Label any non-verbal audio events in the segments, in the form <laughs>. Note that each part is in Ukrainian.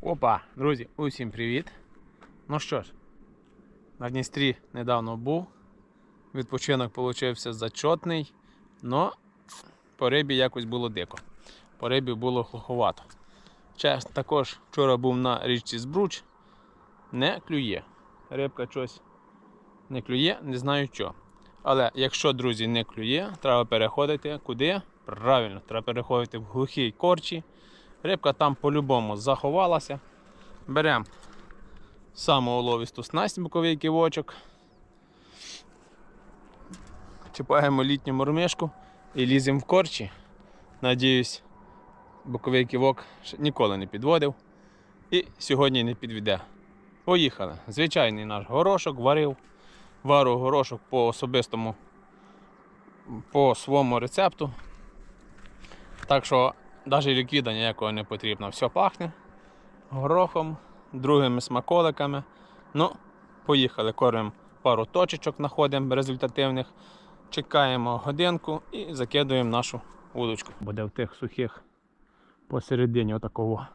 Опа, друзі, усім привіт. Ну що ж, на Дністрі недавно був. Відпочинок получився зачотний, але по рибі якось було дико. По рибі було глуховато. Час також вчора був на річці Збруч. Не клює. Рибка щось не клює, не знаю що. Але якщо, друзі, не клює, треба переходити куди? Правильно, треба переходити в глухій корчі. Рибка там по-любому заховалася. Беремо саму уловісту снасть боковий ківочок. Чіпаємо літню мормишку і ліземо в корчі. Надіюсь, боковий ківок ніколи не підводив. І сьогодні не підведе. Поїхали. Звичайний наш горошок варив. Вару горошок по особистому, по своєму рецепту. Так що навіть ліквіда ніякого не потрібно. Все пахне горохом, другими смаколиками. Ну, поїхали, кормимо пару точечок, знаходимо результативних, чекаємо годинку і закидуємо нашу удочку. Буде в тих сухих посередині отакого.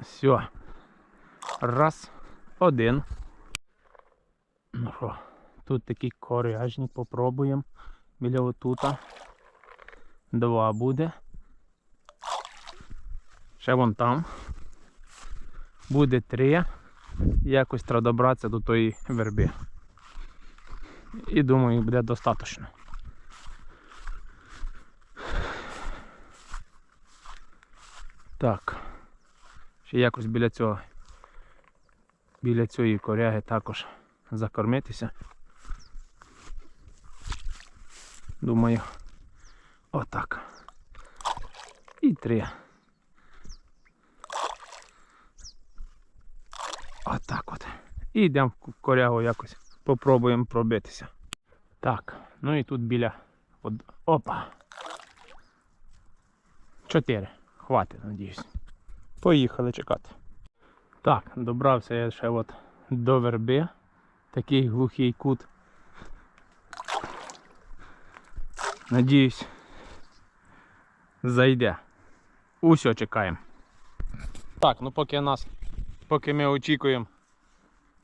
Все. Раз, один. Ну тут такий коряжник, попробуємо. Біля отута. Два буде. Ще вон там. Буде три. Якось треба добратися до тої верби. І думаю, буде достатньо. Так. Ще якось біля цього. Біля цієї коряги також закормитися. Думаю, отак. І три. Отак от. І йдемо в корягу якось. Попробуємо пробитися. Так, ну і тут біля. От... Опа. Чотири. Хватить, надіюсь. Поїхали чекати. Так, добрався я ще от до верби. Такий глухий кут. Надіюсь, зайде. Усьо чекаємо. Так, ну поки нас, поки ми очікуємо,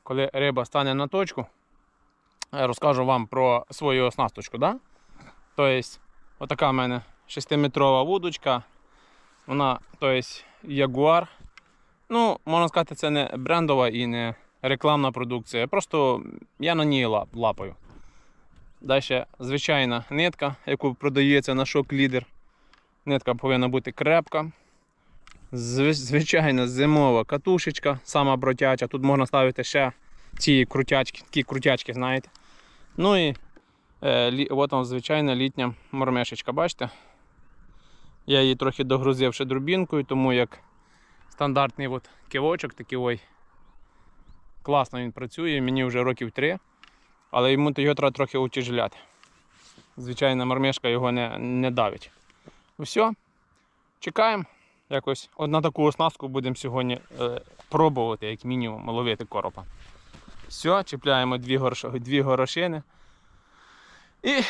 коли риба стане на точку, розкажу вам про свою оснасточку. Да? Тобто, отака в мене 6-метрова вудочка. Вона, тобто, Ягуар. Ну, можна сказати, це не брендова і не рекламна продукція. Просто я на ній лап, лапаю. Далі звичайна нитка, яку продається на шок лідер. Нитка повинна бути крепка. Зв- Звичайна зимова катушечка, сама бродяча. Тут можна ставити ще ці крутячки, такі крутячки, знаєте. Ну і е, лі, от вам звичайна літня мормешечка, бачите? Я її трохи догрузив ще дробінкою, тому як стандартний от кивочок такий ой. Класно він працює, мені вже років 3, але йому його треба трохи утяжеляти. Звичайна мормешка його не, не давить. Все, чекаємо. Якось от на таку оснастку будемо сьогодні е, пробувати, як мінімум, ловити коропа. Все, чіпляємо дві, горш... дві горошини і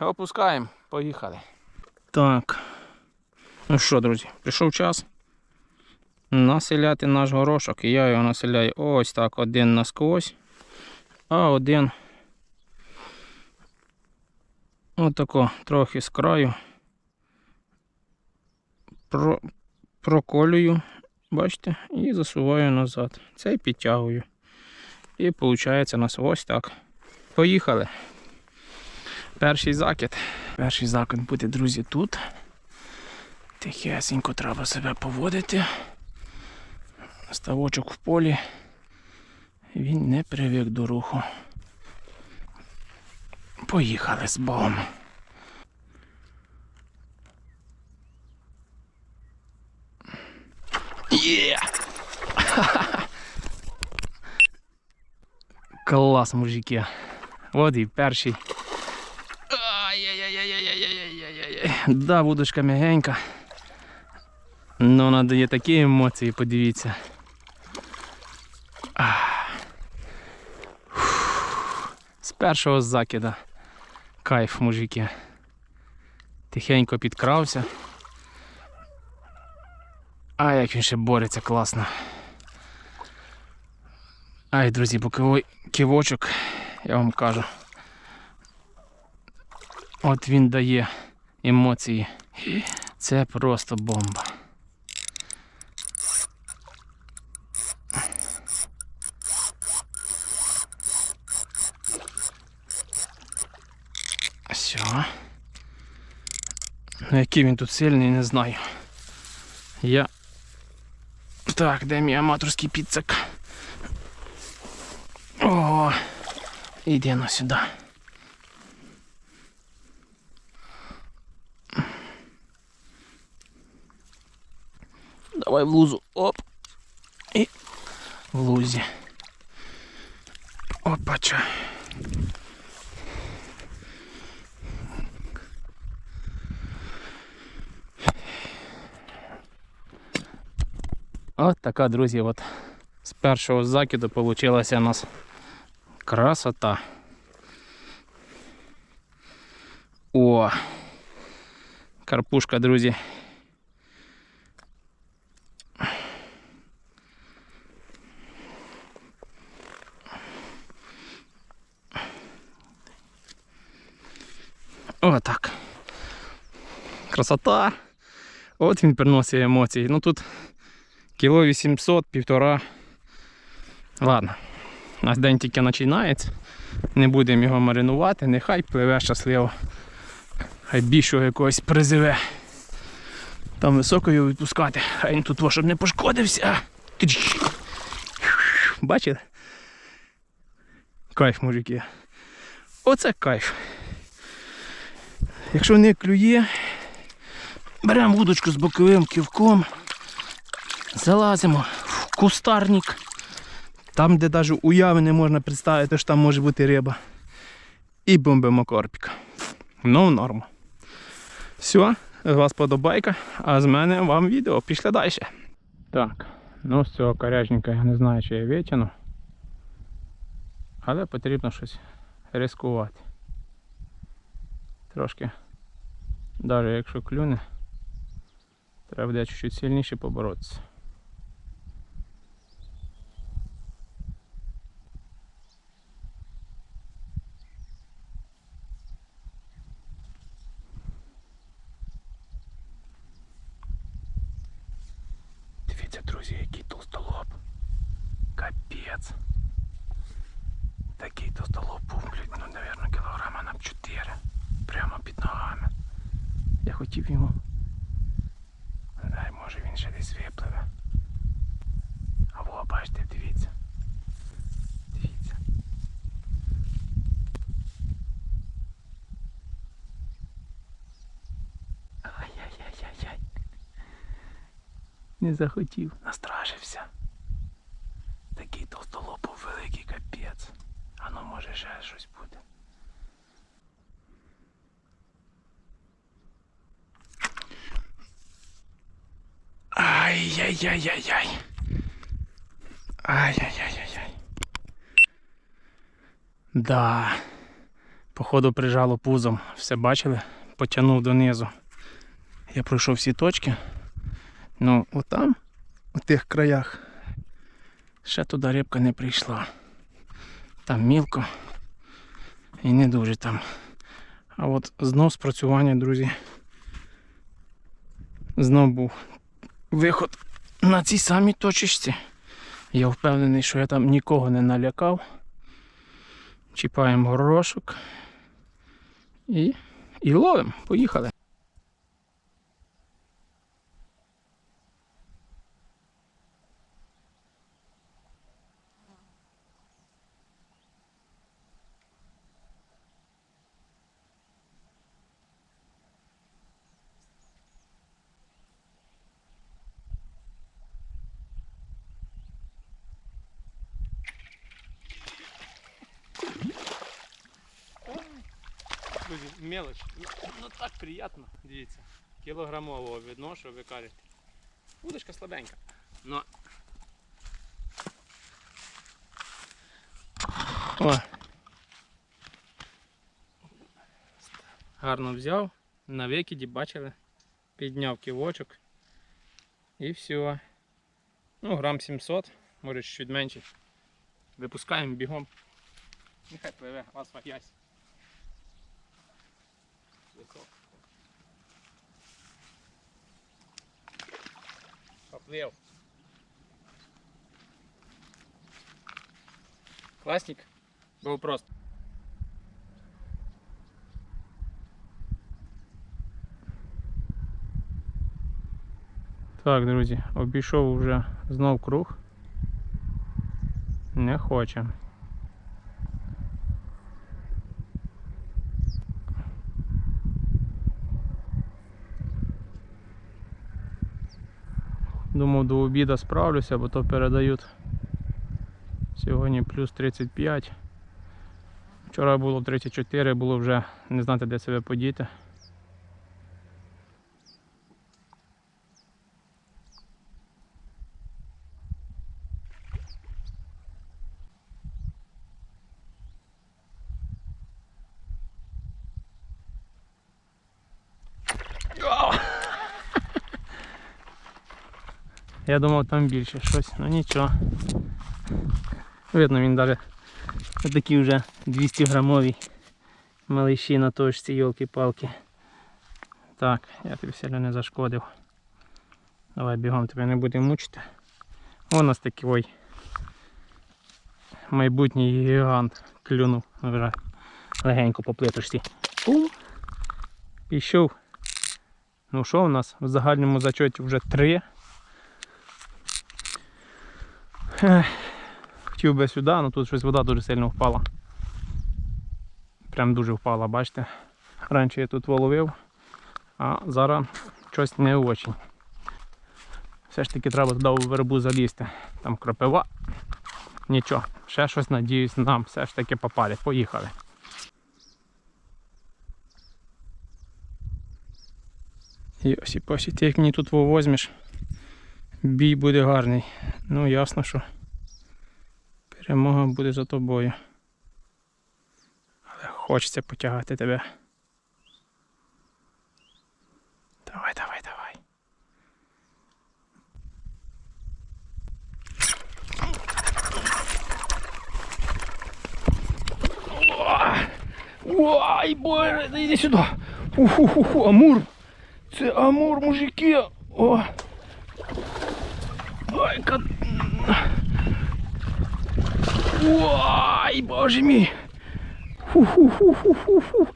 опускаємо. Поїхали. Так. Ну що, друзі, прийшов час населяти наш горошок. І я його населяю ось так, один насквозь, а один отако трохи з краю. Про... Проколюю, бачите, і засуваю назад. Це і підтягую. І виходить у нас ось так. Поїхали. Перший закид. Перший закид буде, друзі, тут. Тихесенько треба себе поводити. Ставочок в полі. Він не привик до руху. Поїхали з Богом. Є! <laughs> Клас, мужики. От і перший. Ай-яй-яй-яй-яй-яй-яй-яй-яй. Да, вудочка м'ягенька. Ну, надає такі емоції, подивіться. З першого закида. Кайф, мужики. Тихенько підкрався. А як він ще бореться класно. Ай, друзі, боковий кивочок, я вам кажу. От він дає емоції. Це просто бомба. Все. Ну, який він тут сильний, не знаю. Я. Так, де мій аматорський підсак? О, іди на сюди. Давай в лузу. Оп. І в лузі. Опача. От така, друзі, от з першого закиду вийшла у нас красота. О! Карпушка, друзі. О, так. Красота. От він приносить емоції. Ну тут кіло 800, півтора. Ладно. У день тільки починається. Не будемо його маринувати, нехай пливе щасливо. Хай більшого якогось призиве. Там високою відпускати, хай він тут, щоб не пошкодився. Бачили? Кайф, мужики. Оце кайф. Якщо не клює, беремо вудочку з боковим ківком, залазимо в кустарник, там, де навіть уяви не можна представити, що там може бути риба. І бомбимо корпіка. Ну, норма. Все, вас подобайка, а з мене вам відео. Пішли далі. Так, ну з цього корячника я не знаю, чи я витягну. Але потрібно щось ризикувати. Трошки, навіть якщо клюне, треба буде чуть-чуть сильніше поборотися. Дивіться, друзі, який толстолоб. Капець. Такий толстолоб був, ну, мабуть, кілограма на 4. Прямо під ногами. Я хотів йому. Дай, може він ще десь випливе. А во, бачите. Дивіться. Ай-яй-яй-яй-яй. Не захотів, настрашився. Такий толстолоб був великий капець. А ну може ще щось буде. Ай-яй-яй-яй-яй. Ай-яй-яй-яй-яй. Да. Походу прижало пузом. Все бачили? Потягнув донизу. Я пройшов всі точки. Ну, отам, у тих краях, ще туди рибка не прийшла. Там мілко і не дуже там. А от знов спрацювання, друзі. Знов був виход на цій самій точечці. Я впевнений, що я там нікого не налякав. Чіпаємо горошок і, і ловимо. Поїхали. Друзі, мелоч. Ну, ну так приємно, дивіться. Кілограмового відношу, ви кажете. Удочка слабенька. Но... О. Гарно взяв. На викиді бачили. Підняв ківочок. І все. Ну, грам 700, може чуть менше. Випускаємо бігом. Нехай пливе, вас ясь. Поплыл. Классник был прост. Так, друзья, обійшов уже знов круг. Не хочемо. Думав до обіду справлюся, бо то передають сьогодні плюс 35. Вчора було 34, було вже не знати де себе подіти. Я думав там більше щось, ну нічого. Видно, він навіть такі вже 200 грамові малиші на точці, йолки-палки. Так, я тобі сильно не зашкодив. Давай бігом тебе не будемо мучити. О, у нас такий ой. Майбутній гігант клюнув вже легенько по плиточці. Пум. Пішов. Ну що у нас в загальному зачоті вже три. Хотів би сюди, але тут щось вода дуже сильно впала. Прям дуже впала, бачите. Раніше я тут воловив, а зараз щось не очень. Все ж таки треба туди у вербу залізти. Там кропива. Нічого, ще щось надіюсь, нам все ж таки попали. Поїхали. Йосі посі, ти як мені тут возьмеш, бій буде гарний. Ну ясно, що перемога буде за тобою. Але хочеться потягати тебе. Давай, давай, давай. Ой, боже, іди сюди. Фу-фу-фу, амур. Це амур, мужики. О. Ой, кат... Ой, боже мій. Фу-фу-фу-фу-фу-фу.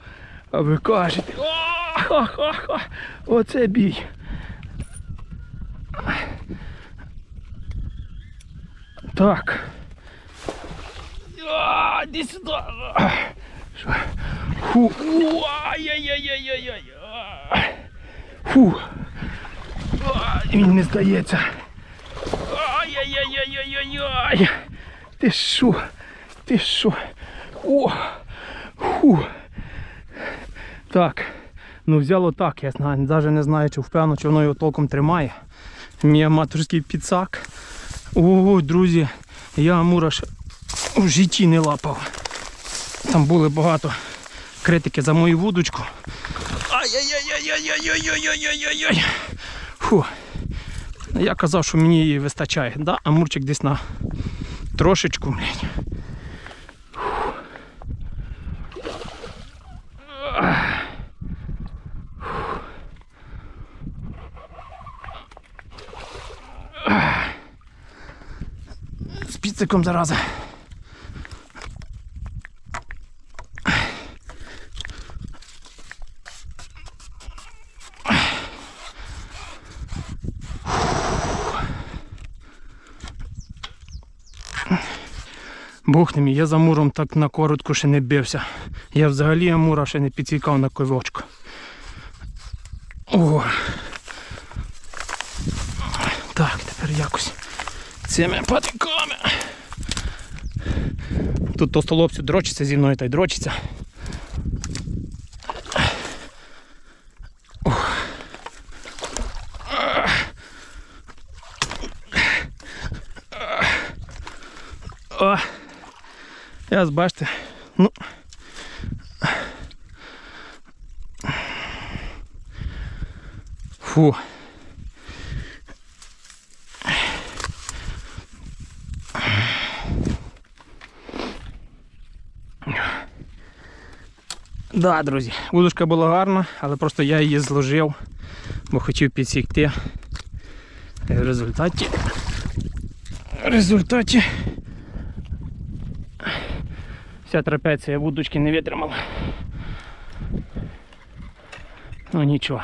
А ви кажете. О-ха-ха-ха. Оце бій. Так. А, Іди сюди. Що? Фу. Ай-яй-яй-яй-яй-яй. Фу. А, Він не здається. Ай-яй-яй-яй-яй-яй. Ти що? Ти що? О! Фу. Так. Ну взяло так, я знаю, навіть не знаю, чи впевнено, чи воно його толком тримає. Мій аматорський підсак. О, друзі, я амура ще в житті не лапав. Там були багато критики за мою вудочку. Ай-яй-яй-яй-яй-яй-яй-яй-яй-яй. Фу. Я казав, що мені її вистачає. Да? мурчик десь на трошечку, блядь. З піциком зараза. Бог не мій, я за муром так на коротко ще не бився. Я взагалі амура ще не підсікав на ковочку. О. Так, тепер якось цими патиками. Тут то столобцю дрочиться зі мною та й дрочиться. Я ось бачите, ну фу. Да, друзі, удушка була гарна, але просто я її зложив, бо хотів підсікти. І в результаті в результаті Вся трапеція вудочки не витримала. Ну нічого.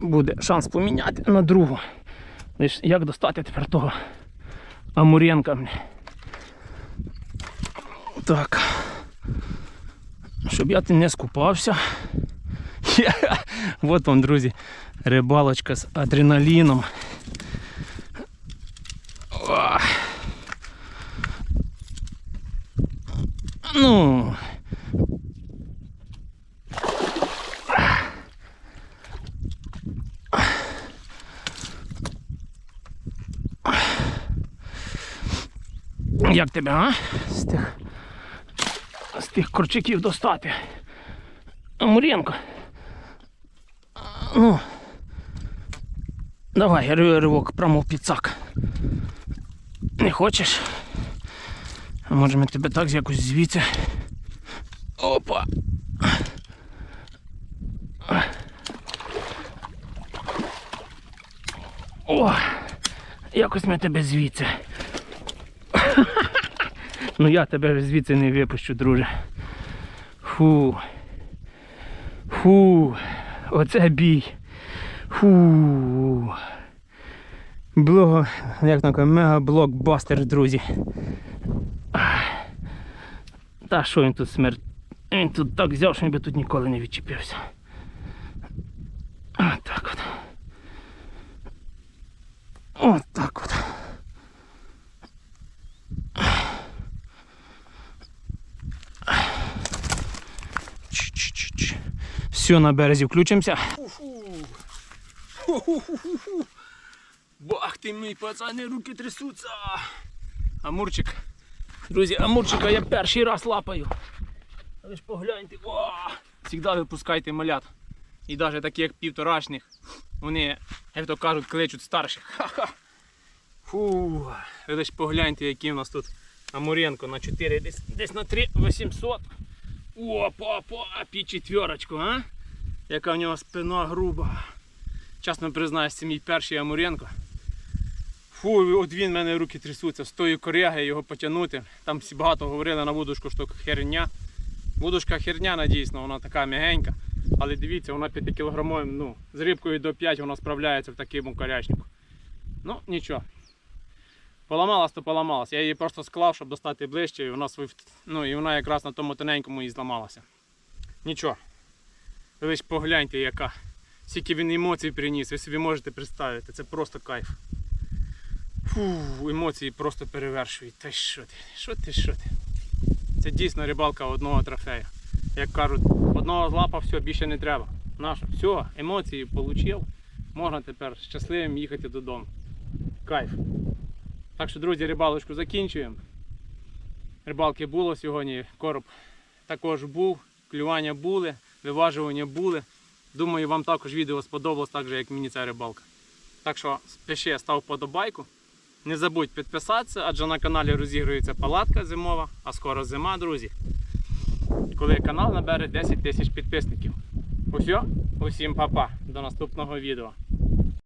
Буде шанс поміняти на другу. Лиш як достати тепер того Амуренка. Так. Щоб я не скупався. <laughs> От вам, друзі, рибалочка з адреналіном. О. Ну. Як тебе, а? З тих, з тих корчаків достати. Амуренко. Ну. Давай, ри- ривок прямо в підсак. Не хочеш? А може ми тебе так якось звідси. Опа. О! Якось ми тебе звідси. Ну я тебе звідси не випущу, друже. Фу. Фу. Оце бій. Фу. Блого, як там кажуть, мега-блокбастер, друзі. Та що він тут смерть? Він тут так взяв, що він би тут ніколи не відчепився. От так от. От так от. Ч-ч-ч-ч. Все, на березі включимося. Бах ти мій пацани, руки трясуться. Амурчик. Друзі, амурчика я перший раз лапаю. Ви ж погляньте. О! Завжди випускайте малят. І навіть такі, як півторашних, вони, як то кажуть, кличуть старших. Ха-ха. Фу. Ви лиш погляньте, який у нас тут Амуренко на 4, десь, десь на 3 800. Опа, опа, пі четверочку, а? Яка в нього спина груба. Чесно признаюсь, це мій перший Амуренко. Фу, от він в мене руки трясуться, з тої коряги його потягнути. Там всі багато говорили на вудочку, що херня. Вудочка херня, дійсно, вона така м'ягенька. Але дивіться, вона 5 кілограмовим, ну, з рибкою до 5 вона справляється в такому корячнику. Ну, нічого. Поламалась, то поламалась. Я її просто склав, щоб достати ближче, і вона свій, ну, і вона якраз на тому тоненькому і зламалася. Нічого. Ви лиш погляньте, яка. Скільки він емоцій приніс, ви собі можете представити, це просто кайф. Фу, емоції просто перевершують. Та що ти? Що ти, що ти? Це дійсно рибалка одного трофею. Як кажуть, одного злапа, все, більше не треба. Наша, все, емоції отримав. Можна тепер щасливим їхати додому. Кайф. Так що, друзі, рибалочку закінчуємо. Рибалки було сьогодні, короб також був, клювання були, виважування були. Думаю, вам також відео сподобалось, так же, як мені ця рибалка. Так що спіши, став подобайку. Не забудь підписатися, адже на каналі розігрується палатка зимова, а скоро зима, друзі. Коли канал набере 10 тисяч підписників. Усьо, усім па-па, до наступного відео.